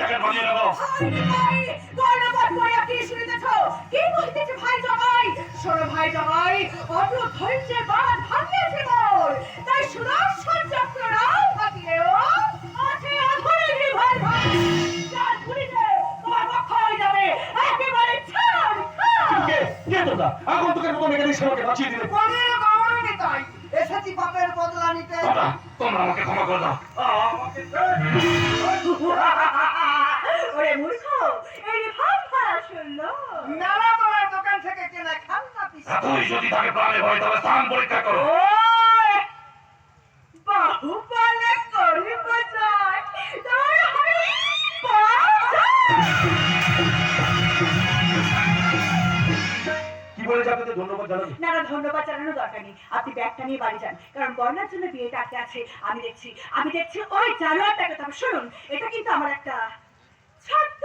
Jacket বানিয়ে নেব গর্ণপাত করে কি শুনিতেছ কি কহিতেছে ভাই জামাই শোনো ভাই জামাই অত ধৈর্যের বাঁধ ভাঙিয়েছে মোর তাই সুদর্শন চক্র রাও আছে অধরে নির্ভর ভাই চার গুলিতে তোমার পক্ষ হয়ে যাবে। একেবারে ছাড় কে? কে তোমরা? আগন্তুকের মতো মেকানিক সেবাকে বাঁচিয়ে দিলে। পরের গৌরব নিতাই এসেছি পাপের বদলা নিতে তোমরা আমাকে ক্ষমা করে দাও। আমাকে ওরে মূর্খ এই ভাব ভাড়া শুনলো মেলা তোমার দোকান থেকে কেনা খালনা যদি তাকে প্রাণে ভয় তবে স্থান পরীক্ষা করো। ওই! করিব যায় তোর হরি কি বলে আপনাদের ধন্যবাদ জানাব না না ধন্যবাদ জানানোর দরকার নেই। আপনি ব্যাগটা নিয়ে বাড়ি যান। কারণ বর্ণার জন্য বিয়েটা আটকে আছে আমি দেখছি। আমি দেখছি ওই জানোয়ারটাকে। তবে শুনুন এটা কিন্তু আমার একটা ছোট্ট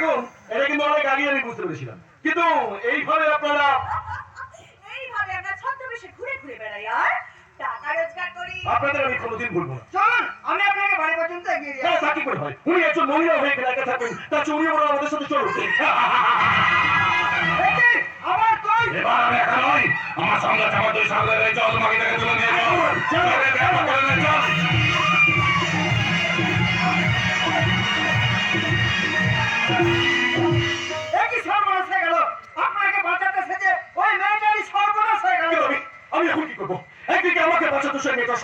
দেখুন এটা কিন্তু অনেক আগে আমি বুঝতে পেরেছিলাম। কিন্তু এইভাবে আপনারা এইভাবে আমরা ছদ্মবেশে ঘুরে ঘুরে বেড়াই আর টাকা রোজগার করি। আপনাদের আমি কোনোদিন বলব না। চলুন আমি আপনাকে বাড়ি পর্যন্ত এগিয়ে দিয়ে হ্যাঁ তা কি করে হয়? উনি একজন মহিলা হয়ে একা চেয়ে উনি বরং আমাদের সাথে চলুন। আমার কই? এবার আমি একা নই আমার সঙ্গে আমার দুই সঙ্গে রয়েছে চল তোমাকে দেখে তুলে নিয়ে যাও। চল চল।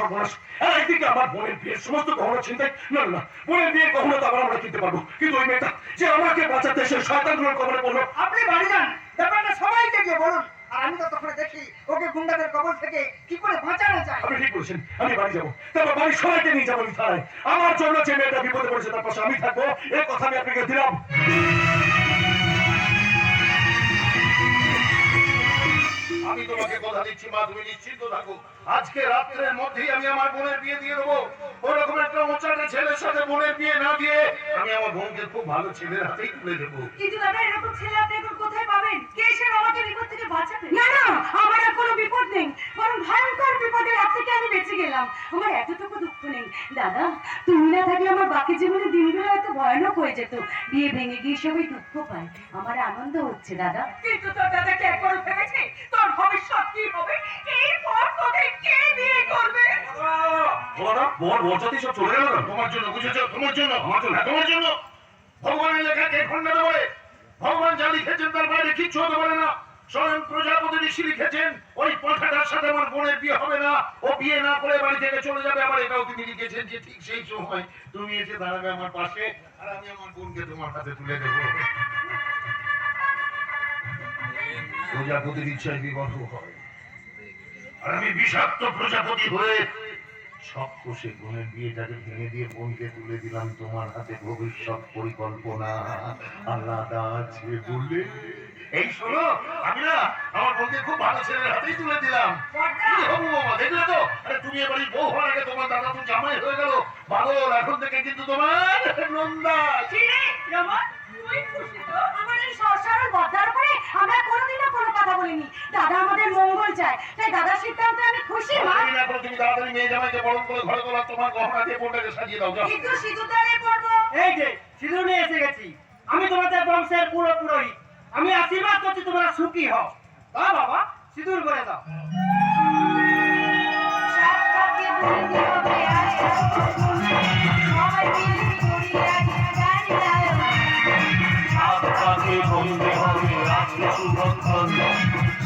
সর্বনাশ। একদিকে আমার বোনের বিয়ের সমস্ত গহনা না না, বোনের বিয়ের গহনা তো আবার আমরা কিনতে পারব। কিন্তু ওই মেয়েটা যে আমাকে বাঁচাতে সে শয়তানগুলোর কবলে পড়ল। আপনি বাড়ি যান। ব্যাপারটা সবাইকে গিয়ে বলুন। আর আমি তো তখন দেখি ওকে গুন্ডাদের কবল থেকে কি করে বাঁচানো যায়। আপনি ঠিক বলেছেন আমি বাড়ি যাব। তারপর বাড়ির সবাইকে নিয়ে যাব আমি আমার জন্য যে মেয়েটা বিপদে পড়েছে তার পাশে আমি থাকব। এই কথা আমি আপনাকে দিলাম। আমি তোমাকে কথা দিচ্ছি, মা, তুমি নিশ্চিন্ত থাকো। আজকে রাত্রের মধ্যেই আমি আমার বোনের বিয়ে দিয়ে দেবো। ওরকম একটা মোচাটা ছেলের সাথে বোনের বিয়ে না দিয়ে আমি আমার বোনকে খুব ভালো ছেলের হাতেই তুলে দেবো। কিন্তু দাদা, এরকম ছেলে আপনি এখন কোথায় পাবেন? কে সে আমাকে বিপদ থেকে বাঁচাবে? না না, আমার আর কোনো বিপদ নেই। বরং ভয়ঙ্কর বিপদের হাত থেকে আমি বেঁচে গেলাম। আমার এতটুকু দুঃখ নেই দাদা তুমি না থাকলে আমার বাকি জীবনের দিনগুলো এত ভয়ানক হয়ে যেত। বিয়ে ভেঙে গিয়ে সবাই দুঃখ পায়। আমার আনন্দ হচ্ছে দাদা। কিন্তু তোর দাদা কে করে ভেবেছে? তোর ভবিষ্যৎ কি হবে? এরপর তোকে কে বিয়ে করবে? বড় বড় বর্ষাতে সব চলে গেল তোমার জন্য বুঝেছ? তোমার জন্য। আমার জন্য? হ্যাঁ, তোমার জন্য। ভগবানের লেখা কে খণ্ডাতে পারে ভগবান যা লিখেছেন তার বাইরে কিচ্ছু হতে পারে না। স্বয়ং প্রজাপতি ঋষি লিখেছেন ওই সাথে আমার বোনের বিয়ে হবে না। ও বিয়ে না করে বাড়ি থেকে চলে যাবে, আবার এটাও তিনি লিখেছেন যে ঠিক সেই সময় তুমি এসে দাঁড়াবে আমার পাশে, আর আমি আমার বোনকে তোমার হাতে তুলে দেবো। প্রজাপতির ইচ্ছায় বিবাহ হয়। আর আমি বিষাক্ত প্রজাপতি হয়ে সব কোষে বোনের বিয়েটাকে ভেঙে দিয়ে বোনকে তুলে দিলাম তোমার হাতে ভবিষ্যৎ পরিকল্পনা। আলাদা আছে বলে এই শোনো, আমি না আমার বোনকে খুব ভালো ছেলের হাতেই তুলে দিলাম। হবু বাবা দেখলে তো? আরে তুমি এবারে বউ হওয়ার আগে তোমার দাদা তো জামাই হয়ে গেল। ভালো এখন থেকে কিন্তু তোমার নন্দা। দাদা আমাদের মঙ্গল চায়। তাই দাদার সিদ্ধান্তে আমি খুশি মা। তুমি না তুমি তাড়াতাড়ি মেয়ে জামাইকে বরণ করে ঘরে তোলা তোমার গহনা দিয়ে বোনটাকে সাজিয়ে দাও যাও। কিন্তু সিঁদুরদানে পড়ব এই যে সিঁদুর নিয়ে এসে গেছি। আমি তোমাদের বংশের পুরো পুরোহিত আমি আশীর্বাদ করছি তোমরা সুখী হও। দাও বাবা সিঁদুর করে দাও।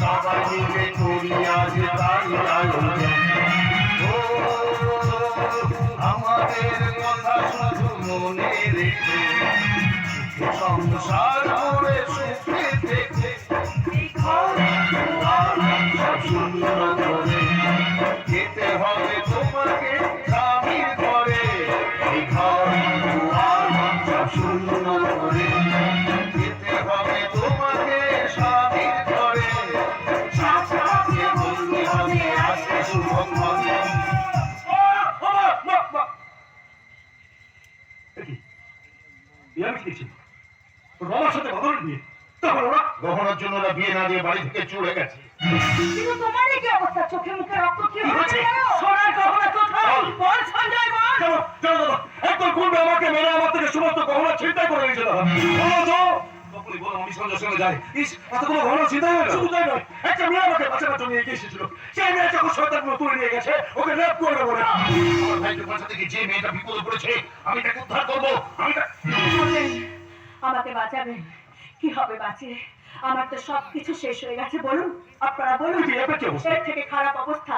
সবাই মিলে সবাই করি আজ তাই আয়োজন আমাদের কথা শুধু মনে রেখে। সংসার করে সুখে থেকে। যেতে হবে তোমাকে গহনার জন্য ওরা বিয়ে না দিয়ে বাড়ি থেকে চলে গেছে। কিন্তু তোমার এই কি অবস্থা? চোখে মুখে রক্ত কি কি হয়েছে হয়েছে? সোনার গহনা কোথায় বল। বল সঞ্জয় বল! কেন কেন গুন্ডা আমাকে মেরে আমার থেকে সমস্ত গহনা ছিনতাই করে নিয়েছে দাদা বলো তো। তখনই বলো আমি সঙ্গে সঙ্গে যাই। ইস এতগুলো গহনা ছিনতাই হলো শুধু তাই নয় একটা মেয়ে আমাকে বাঁচানোর জন্য এগিয়ে এসেছিল। সেই মেয়ে যখন শয়তানগুলো তুলে নিয়ে গেছে ওকে রেপ করবে বলে। আমার ভাইকে বাঁচাতে গিয়ে যে মেয়েটা বিপদে পড়েছে আমি তাকে উদ্ধার করব। আমি আমাকে বাঁচাবেন কি হবে বাঁচিয়ে? আমার তো সবকিছু শেষ হয়ে গেছে বলুন। আপনারা বলুন? এর থেকে খারাপ অবস্থা।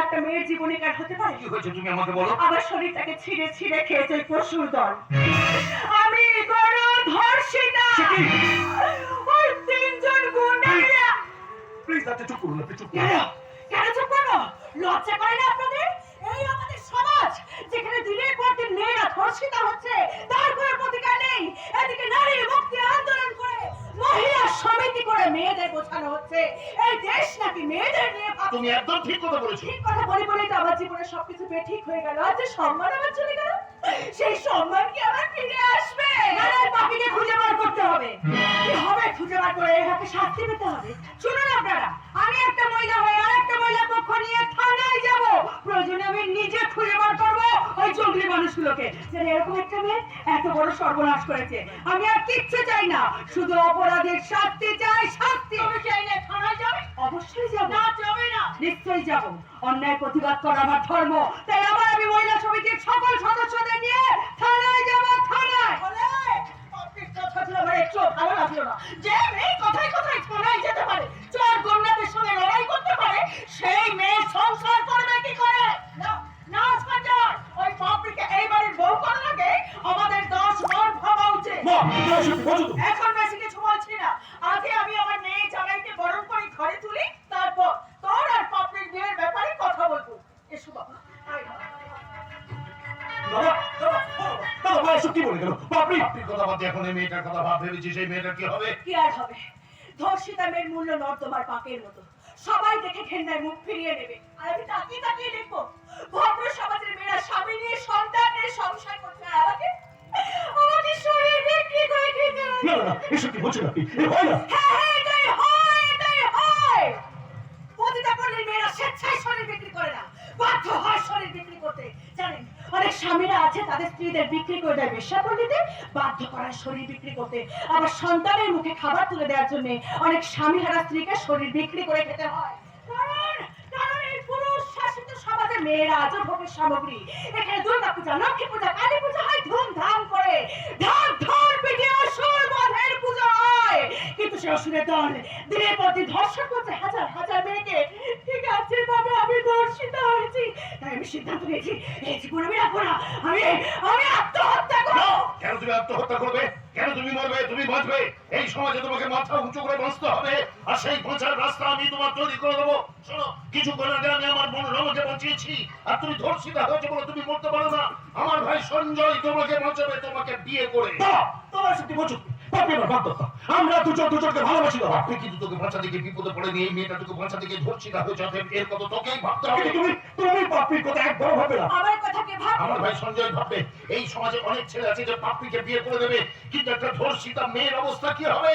একটা মেয়ের জীবনে কার হতে পারে? কি হয়েছে তুমি আমাকে বলো। আমার শরীরটাকে ছিঁড়ে ছিঁড়ে খেয়েছে পশুর দল। আমি বড় ধর্ষিতা। ওই তিনজন গুন্ডা প্লিজ আপনি চুপ করুন আপনি চুপ কেন করুন। কেন? চুপ করো? লজ্জা করে না আপনাদের? এই আমাদের সমাজ যেখানে দিনের পর দিন মেয়েরা ধর্ষিতা হচ্ছে তার কোনো প্রতিকার নেই। এদিকে নারীর মুক্তি আন্দোলন সমিতি করে মেয়েদের বোঝানো হচ্ছে। এই দেশ নাকি মেয়েদের নিয়ে। তুমি একদম ঠিক কথা বলেছ। ঠিক কথা বলে বলেই তো আমার জীবনে সবকিছু বেঠিক হয়ে গেল। আজ যে সম্মান আমার চলে গেল? সেই সম্মান কি আবার ফিরে আসবে? নারের পাপিকে খুঁজে বার করতে হবে। কি হবে খুঁজে বার করে? এর হাতে শাস্তি পেতে হবে। শুনুন আপনারা আমি একটা মহিলা হয়ে আর একটা মহিলা পক্ষ নিয়ে মানুষগুলোকে যে এরকম একটা মেয়ে এত বড় সর্বনাশ করেছে। আমি আর কিচ্ছু চাই না। শুধু অপরাধের শাস্তি চাই শাস্তি। আমি চাই না থানায় যাবে? অবশ্যই যাব। না যাবে না। নিশ্চয়ই যাব। অন্যায় প্রতিবাদ করা আমার ধর্ম। তাই আবার আমি মহিলা সমিতির সকল দাদা সত্যি বলে গেল? বাপরি! আপনি কথা বাদ এখন এই মেয়েটার কথা ভাব ভেবেছি সেই মেয়েটার কি হবে? কি আর হবে? ধর্ষিতা মেয়ের মূল্য নর্দমার পাকের মতো। সবাই দেখে ঘেন্নায় মুখ ফিরিয়ে নেবে। আর আমি তাকিয়ে তাকিয়ে দেখব ভদ্র সমাজের মেয়েরা স্বামী নিয়ে সন্তান নিয়ে সংসার করতে আর আমাকে? আমাকে শরীর বিক্রি করে খেতে হবে। না না এসব কি বলছেন আপনি? হয় হ্যাঁ হ্যাঁ হয় এটাই হয় প্রতিটা পল্লীর মেয়েরা স্বেচ্ছায় শরীর বিক্রি করে না বাধ্য হয় শরীর বিক্রি করতে জানেন অনেক স্বামীরা আছে, তাদের স্ত্রীদের বিক্রি করে দেয় বেশ্যাপল্লীতে বাধ্য করায় শরীর বিক্রি করতে। আবার সন্তানের মুখে খাবার তুলে দেওয়ার জন্য অনেক স্বামী হারা স্ত্রীকে শরীর বিক্রি করে খেতে হয়। মেয়েরা আজও ভোগের সামগ্রী। এখানে দুর্গা পূজা, লক্ষ্মী পূজা, কালী পূজা হয় ধুমধাম করে। ঢাক কিন্তু দল দিনের পর দিন ধর্ষণ করছে হাজার হাজার মেয়েকে। ঠিক আছে তবে আমি ধর্ষিত হয়েছি। তাই আমি সিদ্ধান্ত নিয়েছি এই জীবন আমি রাখব না। আমি আমি আত্মহত্যা করব। কেন তুমি আত্মহত্যা করবে? কেন তুমি মরবে? তুমি বাঁচবে? এই সমাজে তোমাকে মাথা উঁচু করে বাঁচতে হবে। আর সেই বাঁচার রাস্তা আমি তোমার তৈরি করে দেবো। শোনো কিছু করে আগে আমি আমার বোন রমাকে বাঁচিয়েছি। আর তুমি ধর্ষিতা হয়েছে বলে তুমি মরতে পারো না। আমার ভাই সঞ্জয় তোমাকে বাঁচাবে তোমাকে বিয়ে করে। তোমার সত্যি বলছো। আমার দুজন দুজনকে ভালোবাসি না আপনি কিন্তু তোকে বাঁচা গিয়ে বিপদে পড়ে নিয়ে এই মেয়েটা তোকে বাঁচাতে ধরছি না হয়েছে অতএব এর কথা তোকেই ভাবতে হবে। তুমি তুমি বাপরির কথা একদম ভাবে না। আমার কথা কে ভাবে আমার ভাই সঞ্জয় ভাববে এই সমাজে অনেক ছেলে আছে যে পাপড়িকে বিয়ে করে দেবে কিন্তু একটা ধর্ষিতা মেয়ের অবস্থা কি হবে?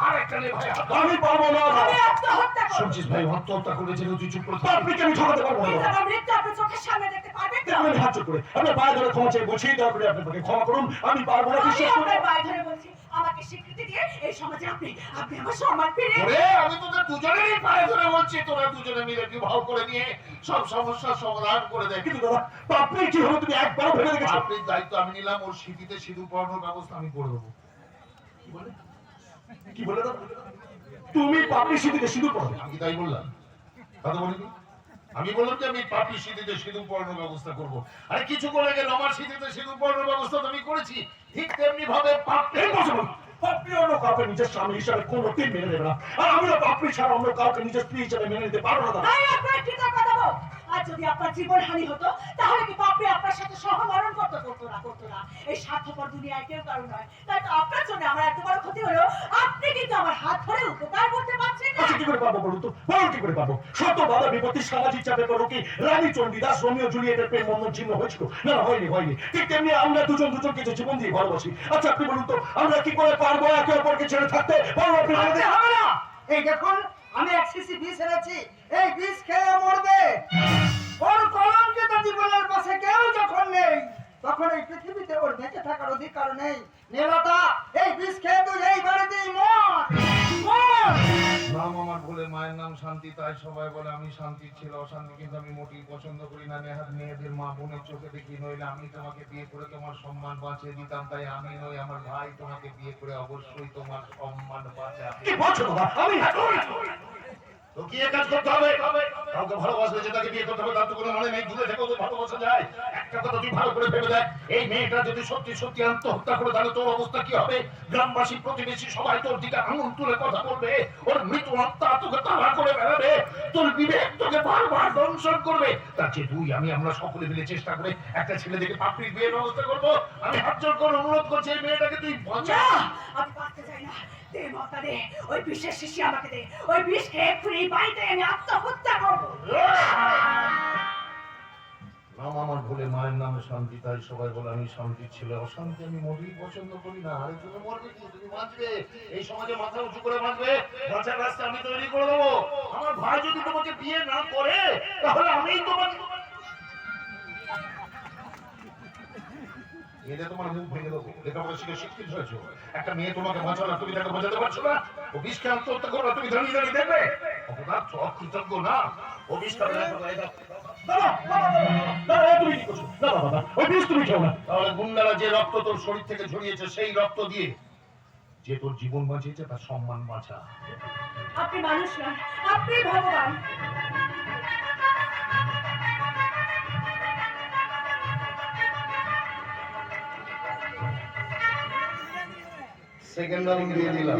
আমি পারব না। শুনছিস ভাই আত্মহত্যা করেছিল তুই চুপ করে। বাপরিকে আমি ঠকাতে পারব না? আমি হাত করে আপনার পায়ে ধরে ক্ষমা চাই বলছি দয়া করে আপনি আমাকে ক্ষমা করুন আমি পারব না বিশ্বাস করুন। পায়ে ধরে বলছি আমাকে স্বীকৃতি দিয়ে এই সমাজে আপনি আপনি আমার সম্মান ফিরে ওরে আমি তোদের দুজনেরই পায়ে ধরে বলছি তোরা দুজনে মিলে বিবাহ করে নিয়ে সব সমস্যার সমাধান করে দে কিন্তু দাদা বাপরি কি হলো? তুমি একবার ভেবে দেখেছ? আপনি দায়িত্ব আমি নিলাম ওর স্মৃতিতে সিঁদুর পড়ানোর ব্যবস্থা আমি করে দেবো। কি বলে? দাদা তুমি বাপরি স্মৃতিতে সিঁদুর পড়ো। আমি তাই বললাম। কথা বলিনি আমি বললাম যে আমি পাপি স্মৃতিতে সিঁদুর পড়ানোর ব্যবস্থা করব। আরে কিছু করে গেল আমার স্মৃতিতে সিঁদুর পড়ানোর ব্যবস্থা তো আমি করেছি। ঠিক তেমনি ভাবে পাপি বছর বাপরি অন্য কাউকে নিজের স্বামী হিসাবে কোনোদিন মেনে নেবে না। আর আমিও বাপরি ছাড়া অন্য কাউকে নিজের স্ত্রী হিসাবে মেনে নিতে পারব না। আর যদি আপনার জীবন হানি হতো তাহলে কি পাপড়ি আপনার সাথে সহমরণ করতে করতো না করতো না। এই স্বার্থপর দুনিয়ায় কেউ কারও নয়। তাই তো আপনার জন্য আমার এত বড় ক্ষতি হলো আপনি কিন্তু আমার হাত ধরে উপকার করতে পারছেন না। আচ্ছা কি করে পাবো বলুন তো? বলুন কি করে পাবো? শত বাধা বিপত্তি সামাজিক চাপে পড়ো কি? রানী চণ্ডীদাস রোমিও জুলিয়েটের প্রেম বন্ধন ছিন্ন হয়েছিল? না না হয়নি হয়নি। ঠিক তেমনি আমরা দুজন দুজন কিছু জীবন দিয়ে ভালোবাসি। আচ্ছা আপনি বলুন তো আমরা কি করে পারব একে অপরকে ছেড়ে থাকতে? পারব আপনি হবে না এই দেখুন আমি এক সিসি বিষ এনেছি, এই বিষ খেয়ে মরবে। ওর কলঙ্কিত জীবনের পাশে কেউ যখন নেই, তখন এই পৃথিবীতে ওর বেঁচে থাকার অধিকার নেই। নেলাতা, এই বিষ খেয়ে তুই এই বাড়িতেই মর। মর! নাম আমার বলে মায়ের নাম শান্তি, তাই সবাই বলে আমি শান্তি, ছিল অশান্তি, কিন্তু আমি মোটেই পছন্দ করি না। নেহাত মেয়েদের মা বোনের চোখে দেখি, নইলে আমি তোমাকে বিয়ে করে তোমার সম্মান বাঁচিয়ে দিতাম, তাই আমি নই, আমার ভাই তোমাকে বিয়ে করে অবশ্যই তোমার সম্মান বাঁচাবে। মানে দংশন করবে। তার চেয়ে আমি আমরা সকলে মিলে চেষ্টা করে একটা ছেলে দেখে পাপড়ির বিয়ের ব্যবস্থা করব। আমি হাত জোর করে অনুরোধ করছি, এই মেয়েটাকে তুই বাঁচা। আমি আমি শান্তি, তাই সবাই বলে আমি শান্তি ছিল। অশান্তি আমি মোটেই পছন্দ করি না এই সমাজে মাথা উঁচু করে বাঁচবে, বাঁচার রাস্তা আমি তৈরি করে দেবো। আমার ভাই যদি তোমাকে বিয়ে না করে, তাহলে আমিই তোমাকে এটা তোমার শিক্ষিত হয়েছো। একটা মেয়ে তোমাকে তুমি পারছ না। তুমি না। না। না, না যে রক্ত তোর শরীর থেকে ঝরিয়েছে সেই রক্ত দিয়ে যে তোর জীবন বাঁচিয়েছে তার সম্মান বাঁচা। আপনি মানুষ নন আপনি ভগবান। সেকেন্ড রাউন্ড দিয়ে দিলাম।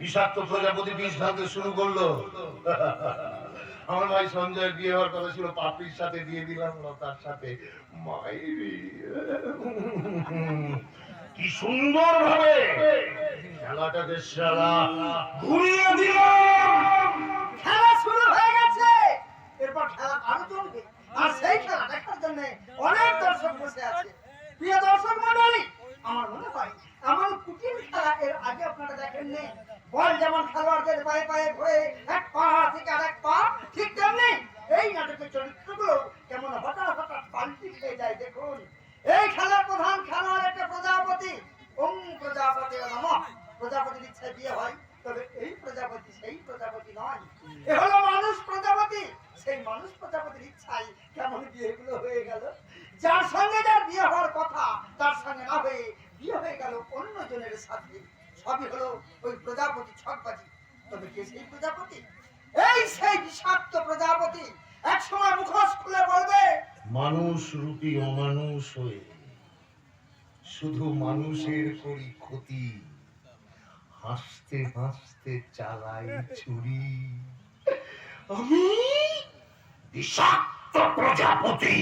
বিষাক্ত প্রজাপতি বিষ ঢালতে শুরু করল। আমার ভাই সঞ্জয় বিয়ে হওয়ার কথা ছিল পাপির সাথে দিয়ে দিলাম, লতার সাথে। মাইরি কি সুন্দর ভাবে খেলাটাকে সারা। ঘুরিয়ে দিলাম। খেলা শুরু হয়ে গেছে। এরপর খেলা আরও চলবে। আর সেই খেলা দেখার জন্য অনেক দর্শক বসে আছে। প্রিয় দর্শক মন্ডলী আমার মনে হয় এমন কুটির খেলা এর আগে আপনারা দেখেননি। বল যেমন খেলোয়াড়দের পায়ে পায়ে ঘুরে এক পা থেকে এক পা ঠিক তেমনি এই নাটকের চরিত্রগুলো কেমন হঠাৎ হঠাৎ পাল্টি খেয়ে যায় দেখুন এই খেলার প্রধান খেলোয়াড় একটা প্রজাপতি ওম প্রজাপতি নমঃ প্রজাপতির ইচ্ছায় বিয়ে হয় তবে এই প্রজাপতি সেই প্রজাপতি নয় এ হলো মানুষ প্রজাপতি সেই মানুষ প্রজাপতির ইচ্ছায় কেমন বিয়েগুলো হয়ে গেল যার সঙ্গে যার বিয়ে হওয়ার কথা তার সঙ্গে না হয়ে বিয়ে হয়ে গেল অন্য জনের সাথে সবই হলো ওই প্রজাপতি ছকবাজি মানুষ রূপী অমানুষ হয়ে শুধু মানুষের করি ক্ষতি। হাসতে হাসতে চালাই চুরি। আমি বিষাক্ত প্রজাপতি।